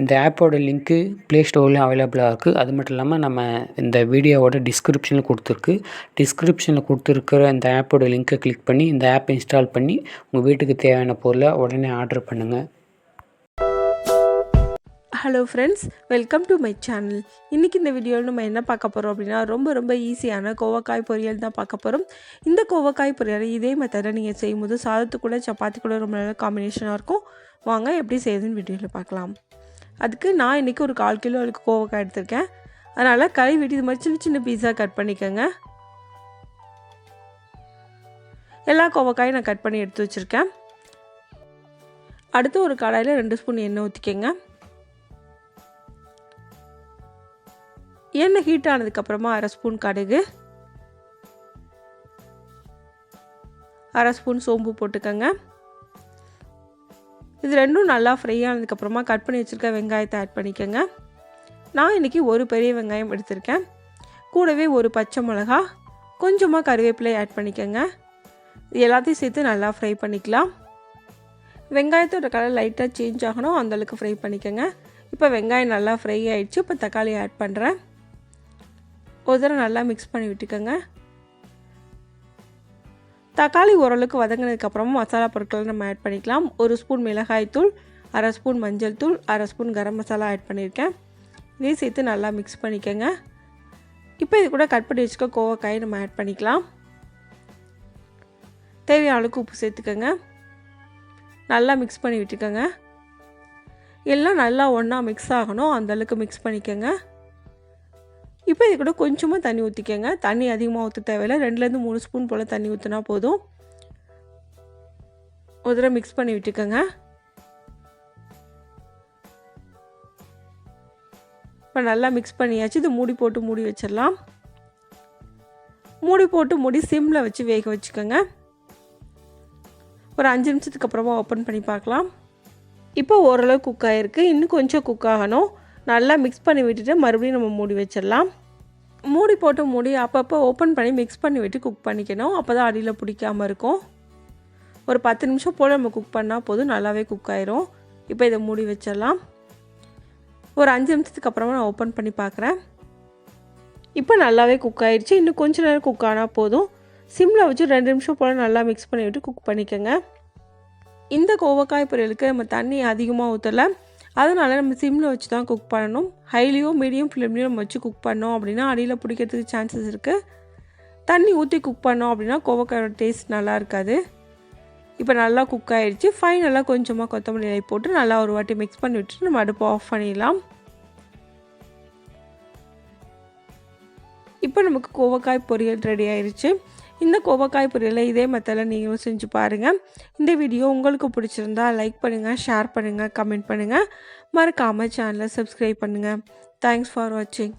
இந்த ஆப்போட link play ஸ்டோர்லேயும் அவைலபிளாக இருக்குது அது மட்டும் இல்லாமல் நம்ம இந்த வீடியோவோட டிஸ்கிரிப்ஷனில் கொடுத்துருக்கு. டிஸ்கிரிப்ஷனில் கொடுத்துருக்கிற இந்த ஆப்போட லிங்க்கை கிளிக் பண்ணி இந்த ஆப் இன்ஸ்டால் பண்ணி உங்கள் வீட்டுக்கு தேவையான பொருளை உடனே ஆர்டர் பண்ணுங்கள் hello friends welcome to my channel இன்றைக்கி இந்த வீடியோவில் நம்ம என்ன பார்க்க போகிறோம் அப்படின்னா ரொம்ப ரொம்ப ஈஸியான கோவக்காய் பொரியல் தான் பார்க்க போகிறோம் இந்த கோவக்காய் பொரியல் இதே மெத்தடில் நீங்கள் செய்யும்போது சாதத்து கூட சப்பாத்தி கூட ரொம்ப நல்ல காம்பினேஷனாக இருக்கும். வாங்க எப்படி செய்யுதுன்னு வீடியோவில் பார்க்கலாம். அதுக்கு நான் இன்றைக்கி ஒரு கால் கிலோ அளவுக்கு கோவக்காய் எடுத்திருக்கேன். அதனால் கை வெட்டி இது மாதிரி சின்ன சின்ன பீஸாக கட் பண்ணிக்கோங்க. எல்லா கோவக்காயும் நான் கட் பண்ணி எடுத்து வச்சுருக்கேன். அடுத்து ஒரு கடாயில் ரெண்டு ஸ்பூன் எண்ணெய் ஊற்றிக்கங்க எண்ணெய் ஹீட் ஆனதுக்கப்புறமா அரை ஸ்பூன் கடுகு. அரை ஸ்பூன் சோம்பு போட்டுக்கோங்க. இது ரெண்டும் நல்லா ஃப்ரை ஆனதுக்கப்புறமா கட் பண்ணி வச்சுருக்க வெங்காயத்தை ஆட் பண்ணிக்கோங்க. நான் இன்றைக்கி ஒரு பெரிய வெங்காயம் எடுத்திருக்கேன். கூடவே ஒரு பச்சை மிளகா கொஞ்சமாக கருவேப்பிலை ஆட் பண்ணிக்கோங்க. இது எல்லாத்தையும் சேர்த்து நல்லா ஃப்ரை பண்ணிக்கலாம். வெங்காயத்தோட கலர் லைட்டாக சேஞ்ச் ஆகணும் அந்தளவுக்கு ஃப்ரை பண்ணிக்கோங்க. இப்போ வெங்காயம் நல்லா ஃப்ரை ஆகிடுச்சு இப்போ தக்காளி ஆட் பண்ணுறேன் ஒரு தடவை நல்லா மிக்ஸ் பண்ணி விட்டுக்கோங்க. தக்காளி ஓரளவுக்கு வதங்கினதுக்கப்புறமா மசாலா பொருட்களை நம்ம ஆட் பண்ணிக்கலாம். ஒரு ஸ்பூன் மிளகாய்த்தூள் அரை ஸ்பூன் மஞ்சள் தூள் அரை ஸ்பூன் கரம் மசாலா ஆட் பண்ணியிருக்கேன். இதையும் சேர்த்து நல்லா மிக்ஸ் பண்ணிக்கோங்க. இப்போ இது கூட கட் பண்ணி வச்சுக்க கோவக்காயை நம்ம ஆட் பண்ணிக்கலாம். தேவையான அளவுக்கு உப்பு சேர்த்துக்கோங்க. நல்லா மிக்ஸ் பண்ணி விட்டுக்கோங்க. எல்லாம் நல்லா ஒன்றா மிக்ஸ் ஆகணும். அந்தளவுக்கு மிக்ஸ் பண்ணிக்கோங்க. இப்போ இது கூட கொஞ்சமாக தண்ணி ஊற்றிக்கங்க தண்ணி அதிகமாக ஊற்ற தேவையில்லை. ரெண்டுலேருந்து மூணு ஸ்பூன் போல் தண்ணி ஊற்றினா போதும். ஒரு தடவை மிக்ஸ் பண்ணி விட்டுக்கோங்க. இப்போ நல்லா மிக்ஸ் பண்ணியாச்சு. இது மூடி போட்டு மூடி வச்சிடலாம். மூடி போட்டு மூடி சிம்மில் வச்சு வேக வச்சுக்கோங்க. ஒரு அஞ்சு நிமிஷத்துக்கு அப்புறமா ஓப்பன் பண்ணி பார்க்கலாம். இப்போ ஓரளவு குக் ஆகிருக்கு இன்னும் கொஞ்சம் குக் ஆகணும். நல்லா மிக்ஸ் பண்ணி விட்டுட்டு மறுபடியும் நம்ம மூடி வச்சிடலாம். மூடி போட்டு மூடி அப்பப்போ ஓப்பன் பண்ணி மிக்ஸ் பண்ணி விட்டு குக் பண்ணிக்கணும். அப்போ தான் அடியில் பிடிக்காமல் இருக்கும். ஒரு பத்து நிமிஷம் போல் நம்ம குக் பண்ணால் போதும். நல்லாவே குக் ஆயிரும். இப்போ இதை மூடி வச்சிடலாம். ஒரு அஞ்சு நிமிஷத்துக்கு அப்புறமா நான் ஓப்பன் பண்ணி பார்க்குறேன் இப்போ நல்லாவே குக் ஆயிடுச்சு இன்னும் கொஞ்சம் நேரம் குக் ஆனால் போதும். சிம்மில் வச்சு ரெண்டு நிமிஷம் போல் நல்லா மிக்ஸ் பண்ணி விட்டு குக் பண்ணிக்கோங்க. இந்த கோவக்காய் பொரியலுக்கு நம்ம தண்ணி அதிகமாக ஊற்றலை அதனால் நம்ம சிம்மில் வச்சு தான் குக் பண்ணணும். ஹைலியோ மீடியம் ஃப்ளேம்லேயோ நம்ம வச்சு குக் பண்ணோம் அப்படின்னா அடியில் பிடிக்கிறதுக்கு சான்சஸ் இருக்குது தண்ணி ஊற்றி குக் பண்ணோம் அப்படின்னா கோவக்காயோட டேஸ்ட் நல்லா இருக்காது. இப்போ நல்லா குக் ஆகிடுச்சு ஃபைனலாக கொஞ்சமாக கொத்தமல்லி இலை போட்டு நல்லா ஒரு வாட்டி மிக்ஸ் பண்ணி விட்டுட்டு நம்ம அடுப்பை ஆஃப் பண்ணிடலாம். இப்போ நமக்கு கோவக்காய் பொரியல் ரெடி ஆயிடுச்சு இந்த கோவக்காய் பொரியலை இதே மெத்தடில் நீங்களும் செஞ்சு பாருங்கள் இந்த வீடியோ உங்களுக்கு பிடிச்சிருந்தா லைக் பண்ணுங்கள் ஷேர் பண்ணுங்கள் கமெண்ட் பண்ணுங்கள் மறக்காமல் சேனலை சப்ஸ்கிரைப் பண்ணுங்கள் தேங்க்ஸ் ஃபார் வாட்சிங்